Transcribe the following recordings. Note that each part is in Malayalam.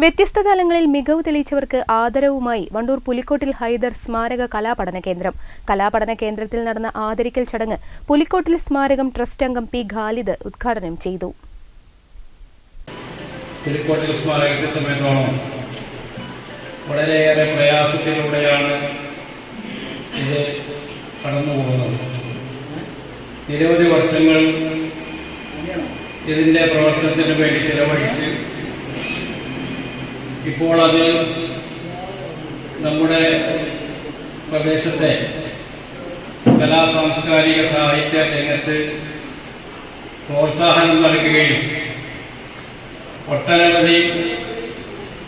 വ്യത്യസ്ത തലങ്ങളിൽ മികവ് തെളിയിച്ചവർക്ക് ആദരവുമായി വണ്ടൂർ പുലിക്കോട്ടിൽ ഹൈദർ സ്മാരക കലാപഠന കേന്ദ്രം. കലാപഠന കേന്ദ്രത്തിൽ നടന്ന ആദരിക്കൽ ചടങ്ങ് പുലിക്കോട്ടിൽ സ്മാരകം ട്രസ്റ്റ് അംഗം പി ഖാലിദ് ഉദ്ഘാടനം ചെയ്തു. സ്മാരകത്തെ വളരെയേറെ പ്രയാസത്തിലൂടെയാണ് ഇത് കടന്നു പോകുന്നത്. നിരവധി വർഷങ്ങൾ ഇതിന്റെ പ്രവർത്തനത്തിന് വേണ്ടി ചിലവഴിച്ച് ഇപ്പോൾ അത് നമ്മുടെ പ്രദേശത്തെ കലാ സാംസ്കാരിക സാഹിത്യ രംഗത്ത് പ്രോത്സാഹനം നൽകുകയും ഒട്ടനവധി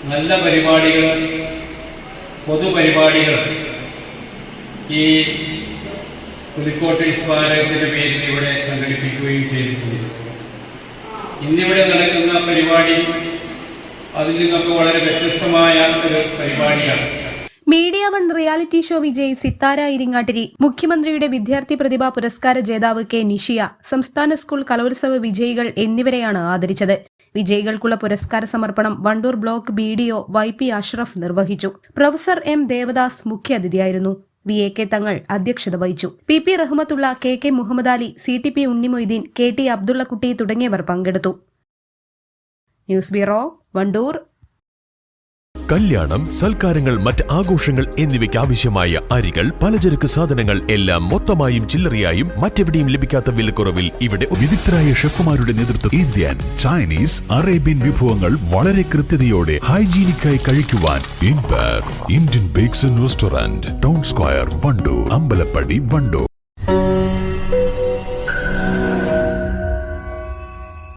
നല്ല പരിപാടികൾ പൊതുപരിപാടികൾ ഈ പുലിക്കോട്ട് സ്മാരകത്തിന്റെ പേരിൽ ഇവിടെ സംഘടിപ്പിക്കുകയും ചെയ്തിട്ടുണ്ട്. ഇന്നിവിടെ നടക്കുന്ന പരിപാടി അതിൽ നിന്നൊക്കെ വളരെ വ്യത്യസ്തമായ ഒരു പരിപാടിയാണ്. മീഡിയ വൺ റിയാലിറ്റി ഷോ വിജയി സിത്താര ഇരിങ്ങാട്ടിരി മുഖ്യമന്ത്രിയുടെ വിദ്യാർത്ഥി പ്രതിഭാ പുരസ്കാര ജേതാവ് കെ നിഷിയ സംസ്ഥാന സ്കൂൾ കലോത്സവ വിജയികൾ എന്നിവരെയാണ് ആദരിച്ചത്. വിജയികൾക്കുള്ള പുരസ്കാര സമർപ്പണം Wandoor block B D O Y P Ashraf നിർവഹിച്ചു. പ്രൊഫസർ എം ദേവദാസ് മുഖ്യാതിഥിയായിരുന്നു. വി എ കെ തങ്ങൾ അധ്യക്ഷത വഹിച്ചു. P P Rahmathulla K K Muhammad Ali C T P Unnimoideen K T Abdullakutty തുടങ്ങിയവർ പങ്കെടുത്തു. News bureau Wandoor. കല്യാണം സൽക്കാരങ്ങൾ മറ്റ് ആഘോഷങ്ങൾ എന്നിവയ്ക്ക് ആവശ്യമായ അരികൾ പലചരക്ക് സാധനങ്ങൾ എല്ലാം മൊത്തമായും ചില്ലറയായും മറ്റെവിടെയും ലഭിക്കാത്ത വിലക്കുറവിൽ ഇവിടെ വിദഗ്ധരായ ഷെഫുമാരുടെ നേതൃത്വം ഇന്ത്യൻ ചൈനീസ് അറേബ്യൻ വിഭവങ്ങൾ വളരെ കൃത്യതയോടെ ഹൈജീനിക്കായി കഴിക്കുവാൻ Indian bakes restaurant town square Wandoor Ambalappadi Wandoor.